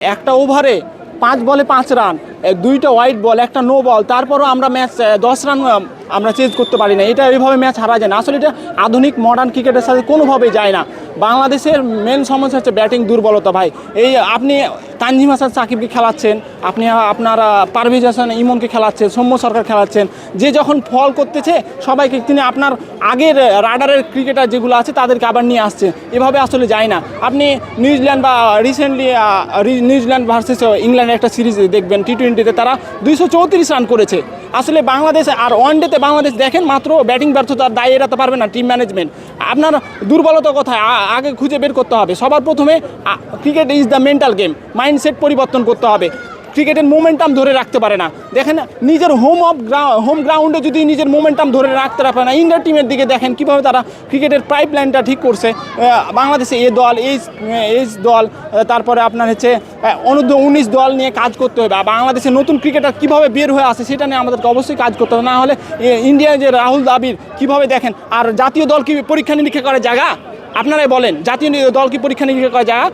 একটা ওভারে পাঁচ বলে পাঁচ রান দুইটা হোয়াইট বল একটা নো বল তারপরও আমরা ম্যাচ দশ রান আমরা চেঞ্জ করতে পারি না। এটা এইভাবে ম্যাচ হারা যায় না। আসলে এটা আধুনিক মডার্ন ক্রিকেটের সাথে কোনোভাবেই যায় না। বাংলাদেশের মেন সমস্যা হচ্ছে ব্যাটিং দুর্বলতা ভাই। এই আপনি তানজিম হাসান সাকিবকে খেলাচ্ছেন, আপনি, আপনার পারভেজ হাসান ইমনকে খেলাচ্ছেন, সৌম্য সরকার খেলাচ্ছেন, যে যখন ফল করতেছে, সবাইকে তিনি আপনার আগের রাডারের ক্রিকেটার যেগুলো আছে, তাদেরকে আবার নিয়ে আসছে। এভাবে আসলে যায় না। আপনি নিউজিল্যান্ড বা রিসেন্টলি নিউজিল্যান্ড ভার্সেস ইংল্যান্ডের একটা সিরিজ দেখবেন টি টোয়েন্টিতে তারা দুইশো চৌত্রিশ রান করেছে। আসলে বাংলাদেশ আর ওয়ান ডেতে বাংলাদেশ দেখেন মাত্র ব্যাটিং ব্যর্থতার দায় এড়াতে পারবে না টিম ম্যানেজমেন্ট আপনার দুর্বলতা কোথায়? আগে খুঁজে বের করতে হবে। সবার প্রথমে cricket is the mental game mindset পরিবর্তন করতে হবে। ক্রিকেটের মোমেন্টাম ধরে রাখতে পারে না। দেখেন, নিজের হোম অফ হোম গ্রাউন্ডে যদি নিজের মোমেন্টাম ধরে রাখতে পারে না, ইন্ডিয়া টিমের দিকে দেখেন, কীভাবে তারা ক্রিকেটের পাইপ লাইনটা ঠিক করছে। বাংলাদেশে এ দল, এই এইচ দল তারপরে আপনার হচ্ছে অনূর্ধ্ব উনিশ দল নিয়ে কাজ করতে হবে। আর বাংলাদেশের নতুন ক্রিকেটার কীভাবে বের হয়ে আসে, সেটা নিয়ে আমাদেরকে অবশ্যই কাজ করতে হবে। না হলে ইন্ডিয়া যে রাহুল দাবির কীভাবে দেখেন, আর জাতীয় দল কি পরীক্ষা নিরীক্ষা করে জায়গা? আপনারাই বলেন, জাতীয় দল কি পরীক্ষা নিরীক্ষা করা জায়গা?